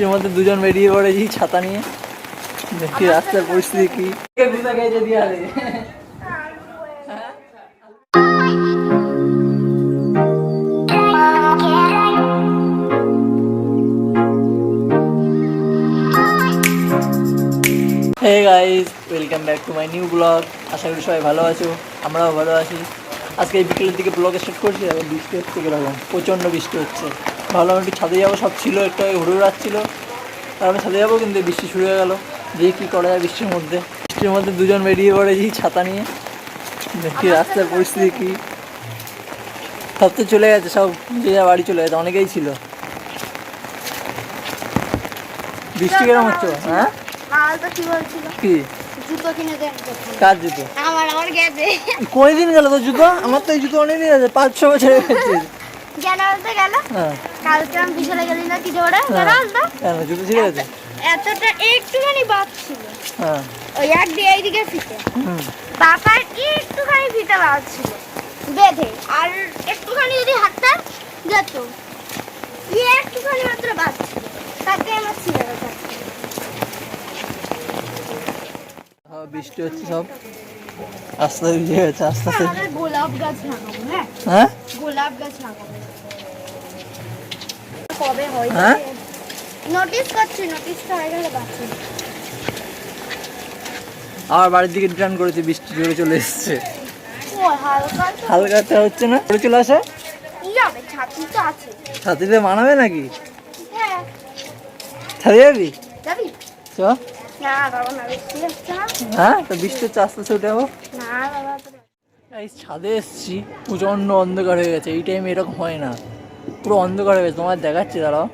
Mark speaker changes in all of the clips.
Speaker 1: বৃষ্টির মধ্যে দুজন বেরিয়ে পড়েছি ছাতা নিয়ে। দেখি রাস্তার পরিস্থিতি কি। Hey guys welcome back to my new blog আশা করি সবাই ভালো আছো আমরাও ভালো আছি। আজকে এই বিকেলের দিকে ব্লগ স্টার্ট করছি আর বৃষ্টি হচ্ছে কীরকম প্রচণ্ড বৃষ্টি হচ্ছে। ভাবলাম একটু ছাদে যাব সব ছিল একটু ঘুরে বেড়াচ্ছিল আর আমি ছাদে যাব কিন্তু বৃষ্টি শুরু হয়ে গেলো। দেখি কী করা যায় বৃষ্টির মধ্যে। বৃষ্টির মধ্যে দুজন বেরিয়ে পড়েছি ছাতা নিয়ে। দেখি রাস্তার পরিস্থিতি কী। সব তো চলে গেছে সব যে যা বাড়ি চলে গেছে অনেকেই ছিল। বৃষ্টি কেরম হচ্ছে? হ্যাঁ?
Speaker 2: কি জুতো কিনে দেন
Speaker 1: কার জুতো?
Speaker 2: আমার আমার গেছে।
Speaker 1: কয় দিন গেল তো জুতো? আমার তো এই জুতো অনেক দিন আছে পাঁচ ছ বছর গেছে। হ্যাঁ।
Speaker 2: কালকে আমি বিশালে গেলি না কি জোরে কেন
Speaker 1: হ্যাঁ। জুতো ছিঁড়ে গেছে
Speaker 2: এতটা একটুখানি বাদ ছিল।
Speaker 1: হ্যাঁ।
Speaker 2: ওই এক দিয়ে এইদিকে ফিতে বাপার একটুখানি ফিতে বাদ ছিল। বেঁধে। আর একটুখানি যদি হাতটা যেত। ইয়ে একটুখানি মাত্র বাদ ছিল। তাকে আমার ছিঁড়ে গেছে
Speaker 1: হ্যাঁ, বৃষ্টি হচ্ছে সব। আস্তে আস্তে আস্তে আস্তে।
Speaker 2: গোলাপ গাছ লাগাবো হ্যাঁ?
Speaker 1: হ্যাঁ?
Speaker 2: গোলাপ গাছ লাগাবো। কবে হয়
Speaker 1: হ্যাঁ?
Speaker 2: নোটিস করছি নোটিসটা হয়ে গেলে বাঁচি
Speaker 1: আবার বাড়ির দিকে রিটার্ন করেছে বৃষ্টি জোরে চলে এসছে।
Speaker 2: ও হালকা তো।
Speaker 1: হচ্ছে না? জোরে চলে আসে?
Speaker 2: ছাতি তো আছে।
Speaker 1: ছাতিতে মানাবে নাকি?
Speaker 2: হ্যাঁ।
Speaker 1: যাবি?
Speaker 2: যাবি?
Speaker 1: চ।
Speaker 2: না বাবা না বৃষ্টি হচ্ছে
Speaker 1: হ্যাঁ? তো বৃষ্টি হচ্ছে আস্তে আস্তে উঠে
Speaker 2: না বাবা
Speaker 1: এই ছাদে এসছি প্রচণ্ড অন্ধকার হয়ে গেছে এই টাইমে এরকম হয় না। পুরো অন্ধকার হয়ে গেছে তোমার দেখাচ্ছি দাঁড়াও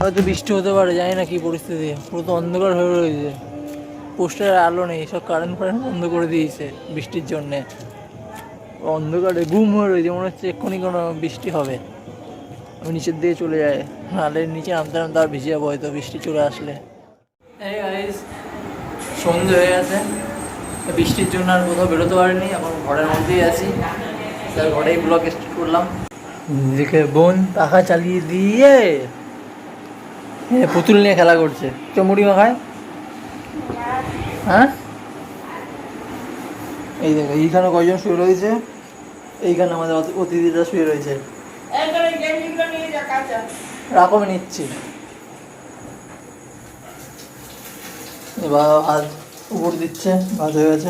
Speaker 1: হয়তো বৃষ্টি হতে পারে, জানি না কি পরিস্থিতি। পুরো তো অন্ধকার হয়ে রয়েছে। পোস্টারের আলো নেই, সব কারেন্ট ফারেন্ট বন্ধ করে দিয়েছে বৃষ্টির জন্যে। অন্ধকারে গুম হয়ে রয়েছে, মনে হচ্ছে এক্ষুনি কোনো বৃষ্টি হবে। আমি নিচের দিকে চলে যাই নালে নিচে নামতে নামতে আর ভিজে যাব হয়তো বৃষ্টি চলে আসলে। সন্ধে হয়ে গেছে। বৃষ্টির জন্য আর কোথাও বেরোতে পারিনি, এখন ঘরের মধ্যেই আছি। তার ঘরেই ব্লগ স্টার্ট করলাম। দিকে বোন পাখা চালিয়ে দিয়ে পুতুল নিয়ে খেলা করছে। চমুড়ি মাখায়? হ্যাঁ? এই দেখো এইখানে কয়জন শুয়ে রয়েছে? এইখানে আমাদের অতি- অতিথিরা শুয়ে রয়েছে। রাখো আমি নিচ্ছি। এবার হাত উপর দিচ্ছে ভাত হয়ে গেছে।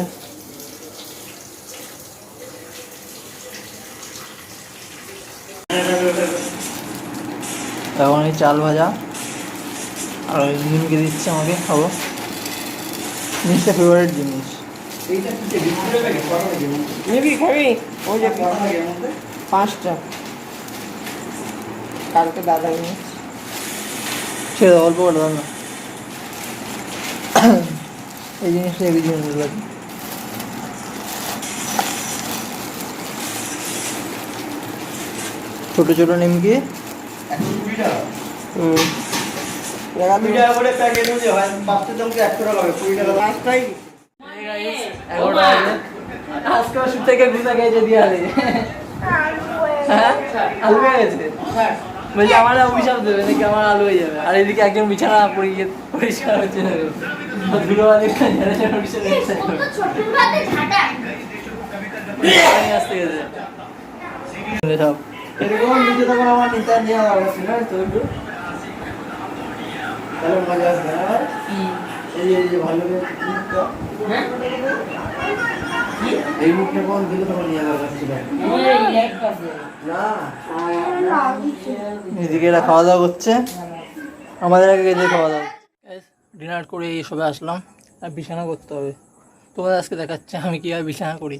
Speaker 1: এখন এই চাল ভাজা। আর ওই নিমকে দিচ্ছে আমাকে খাব। জিনিসটা ফেভারিট জিনিস।
Speaker 3: নিবি খাবি। ওই যে পাঁচটা। কালকে দাদা নিয়ে।
Speaker 1: দাও, অল্প করে দাও না। এই জিনিসটা এই জিনিস লাগে। ছোট ছোট নিমকি। হুম।
Speaker 3: পাঁচটাই
Speaker 1: এগারোটা আমার অভিশাপ দেবে নাকি আমার আলু হয়ে যাবে আর এদিকে একজন বিছানা পরিষ্কার হচ্ছে না
Speaker 3: এরকম নিজে তখন আমার নিতে নেওয়া দরকার ছিল তো তাহলে মজা আসবে এই এই যে ভালো এই মুখটা কোন নেওয়া দরকার ছিল? না?
Speaker 1: এদিকে এরা খাওয়া দাওয়া করছে। আমাদের আগে গেছে খাওয়া দাওয়া। ডিনার করে এসবে আসলাম। আর বিছানা করতে হবে। তোমাদের আজকে দেখাচ্ছে আমি কীভাবে বিছানা করি।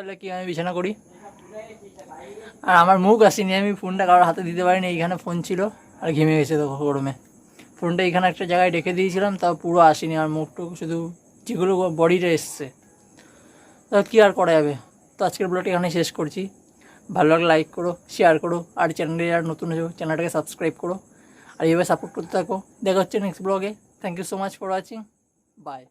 Speaker 1: পারলে কি আমি বিছানা করি? আর আমার মুখ আসেনি, আমি ফোনটা কারোর হাতে দিতে পারিনি, এইখানে ফোন ছিল আর ঘেমে গেছে তো গরমে। ফোনটা এখানে একটা জায়গায় রেখে দিয়েছিলাম, তাও পুরো আসেনি, আর মুখটুকু শুধু যেগুলো বডিটা এসছে। তা কী আর করা যাবে? তো আজকের ব্লগটা এখানে শেষ করছি। ভালো লাগলে লাইক করো শেয়ার করো, আর চ্যানেলে আর নতুন চ্যানেলটাকে সাবস্ক্রাইব করো। আর এইভাবে সাপোর্ট করতে থাকো। দেখা হচ্ছে নেক্সট ব্লগে thank you so much for watching bye